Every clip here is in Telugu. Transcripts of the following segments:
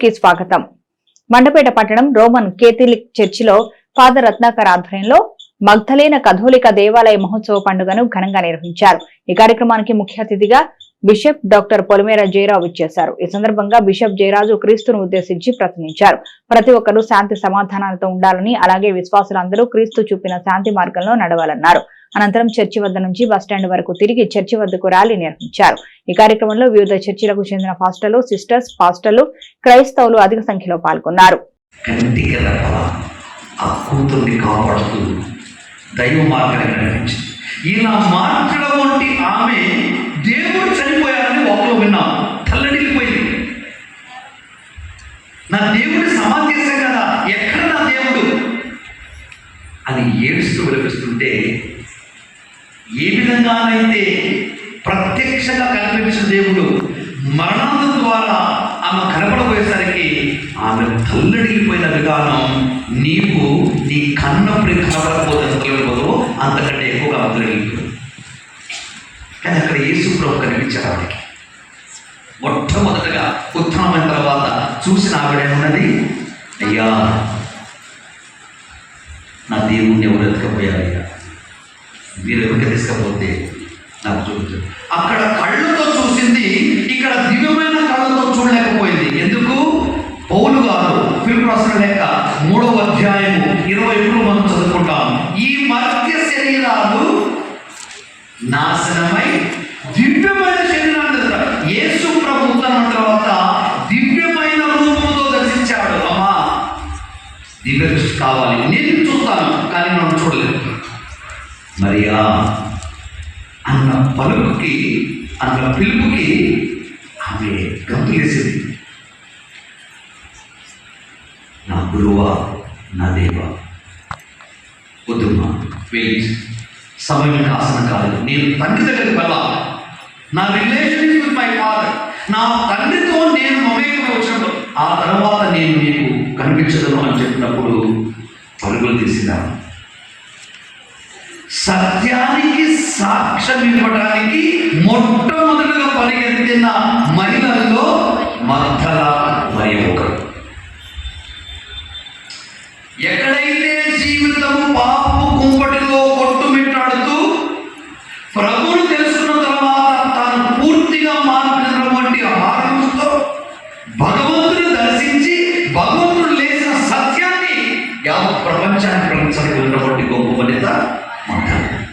కి స్వాగతం. మండపేట పట్టణం రోమన్ కేథలిక్ చర్చిలో ఫాదర్ రత్నాకర్ ఆధ్వర్యంలో మగ్ధలేన కథోలిక దేవాలయ మహోత్సవ పండుగను ఘనంగా నిర్వహించారు. ఈ కార్యక్రమానికి ముఖ్య అతిథిగా బిషప్ డాక్టర్ పొలిమేర జయరావు ఇచ్చేశారు. ఈ సందర్భంగా బిషప్ జయరాజు క్రీస్తును ఉద్దేశించి ప్రసంగించారు ప్రతి ఒక్కరూ శాంతి సమాధానాలతో ఉండాలని అలాగే విశ్వాసులందరూ క్రీస్తు చూపిన శాంతి మార్గంలో నడవాలన్నారు. అనంతరం చర్చి వద్ద నుంచి బస్టాండ్ వరకు తిరిగి చర్చి వద్దకు ర్యాలీ నిర్వహించారు. ఈ కార్యక్రమంలో వివిధ చర్చిలకు చెందిన పాస్టర్లు సిస్టర్స్ పాస్టర్లు క్రైస్తవులు అధిక సంఖ్యలో పాల్గొన్నారు. దైవ మార్గాన్ని నడిపించింది. ఇలా మార్చడం వంటి ఆమె దేవుడు చనిపోయారని ఒకరు విన్నాం. తల్లడిల్లిపోయింది. నా దేవుడిని సమాధి చేశాం కదా ఎక్కడ నా దేవుడు? అని ఏడుస్తూ విలపిస్తుంటే ఏ విధంగానైతే ప్రత్యక్షంగా కనిపించిన దేవుడు మరణాల ద్వారా ఆమె కనపడబోయేసరికి ఆమె తల్లడిల్లిపోయిన విధానం నీవు నీ కన్నప్పుడు కనపడకపోతే అంతకంటే ఎక్కువగా తొలగిపోదు కానీ అక్కడ యేసు ప్రభు కనిపించారు ఆవిడకి. మొట్టమొదటగా ఉత్తమమైన తర్వాత చూసిన ఆవిడేమున్నది అయ్యా నా దేవుణ్ణి ఎవరు ఎత్తుకపోయారయ్యా మీరు ఎవరికి తీసుకపోతే నాకు చూపించు. అక్కడ కళ్ళతో చూసింది ఇక్కడ దివ్యమైన కళ్ళతో చూడలేకపోయింది. ఎందుకు? పౌలు గారు ఫిల్ప్రాసన లేక మూడవ అధ్యాయము ఇరవై ఎప్పుడు మనం చదువుకుంటాం. ఈ మధ్య శరీరాలు నాశనమై దివ్యమైన శరీరాన్ని యేసు ప్రభు తన తర్వాత దివ్యమైన రూపంతో దర్శించాడు. అమ్మా దివ్య దృష్టి కావాలి. నేను చూస్తాను కానీ మనం చూడలేదు. మరియా అన్న పలుకుకి అన్న పిలుపుకి ఆమె గంతులేసింది నా గురువా నా దేవా వద్దుమ్మా ప్లీజ్ సమయం ఆసన కాదు నేను తండ్రి దగ్గరికి వెళ్ళాలి. నా రిలేషన్ విత్ మై ఫాదర్ నా తండ్రితో నేను మమేకం వచ్చినప్పుడు ఆ తర్వాత నేను మీకు కనిపించదను అని చెప్పినప్పుడు పరుగులు తీసినాను. సత్యానికి సాక్ష్యం ఇవ్వడానికి మొట్టమొదటిగా పరిగెత్తిన మహిళలు యావత్ ప్రపంచానికి ప్రపంచానికి గొప్ప ఫలిత మంటారు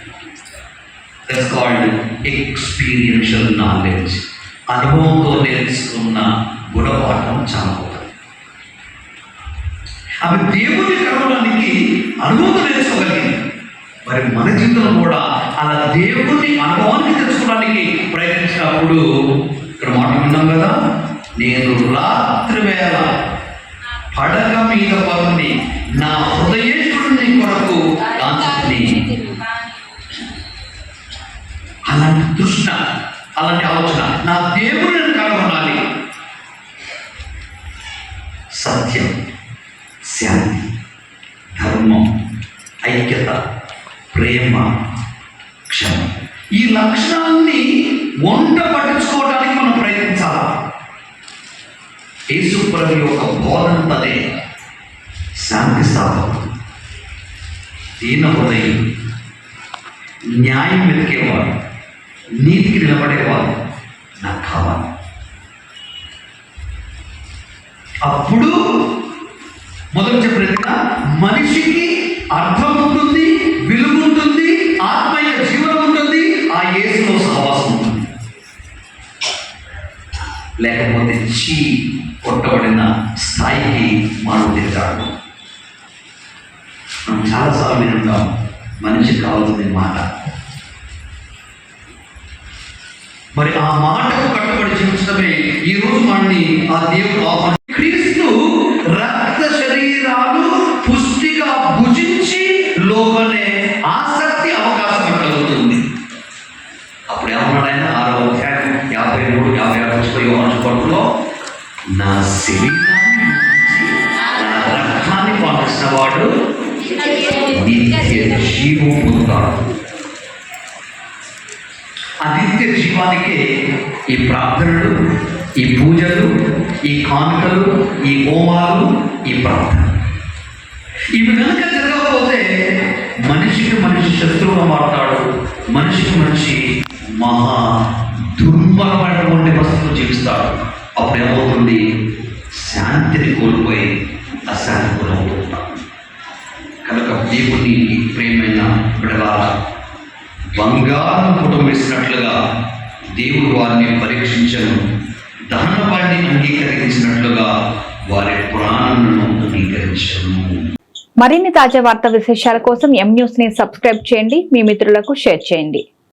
కాల్డ్ ఎక్స్పీరియన్షియల్ నాలెడ్జ్ అనుభవంతో నేర్చుకున్న గుణపాఠం చాలా గొప్పది. ఆమె దేవుని కలవడానికి అనుభూతి నేర్చుకోగలిగింది. మరి మన జీవితంలో కూడా అలా దేవుని అనుభవాన్ని తెలుసుకోవడానికి ప్రయత్నించినప్పుడు ఇక్కడ మాట విన్నాం కదా? నేను రాత్రి వేళ పడక మీద పరుని నా హృదయేశ్వరుని కొరకు కాంచుకుని అలాంటి తృష్ణ అలాంటి ఆలోచన నా దేవుడిని కనుగొనాలి సత్యం శాంతి ధర్మం ఐక్యత ప్రేమ క్షమ. ఈ లక్షణాన్ని వంట పట్టించుకోవడం మనం ప్రయత్నించాలా యేసుప్రభు యొక్క బోధనతనే శాంతి స్థాపకం దీన హృదయం న్యాయం వెతికేవాడు నీతికి నిలబడేవాడు నాకు కావాలి. అప్పుడు మొదలు చెప్పినట్టుగా లేకపోతే కొట్టబడిన స్థాయికి మానవుడు దిగాడు మనం చాలాసార్లు వినుంటాం మనిషి కావాల్సిన మాట. మరి ఆ మాటకు కట్టుబడి జీవించడమే ఈ రోజు మనని ఆ దేవుడు ఆహ్వానం క్రీస్తు రక్త శరీరాలు పుష్టిగా భుజించి లోపలే జీవం పొందుతాడు ఆ నిత్య జీవానికే ఈ ప్రార్థనలు ఈ పూజలు ఈ కానుకలు ఈ హోమాలు ఈ ప్రార్థన ఇవి కనుక జరగకపోతే మనిషికి మనిషి శత్రువుగా మారుతాడు. మనిషికి మనిషి మహా దుర్బలమైనటువంటి వస్తువులు జీవిస్తాడు. అప్పుడు ఏమవుతుంది శాంతిని కోల్పోయి అశాంతి కూడా దేవుని ప్రేమైన బిడలారా బంగారం కుటుంబిస్తున్నట్లుగా దేవుడు వారిని పరీక్షించను. దహన వారిని అంగీకరించినట్లుగా వారి ప్రాణాలను అంగీకరించను. మరిన్ని తాజా వార్తా విశేషాల కోసం ఎం న్యూస్ని సబ్స్క్రైబ్ చేయండి. మీ మిత్రులకు షేర్ చేయండి.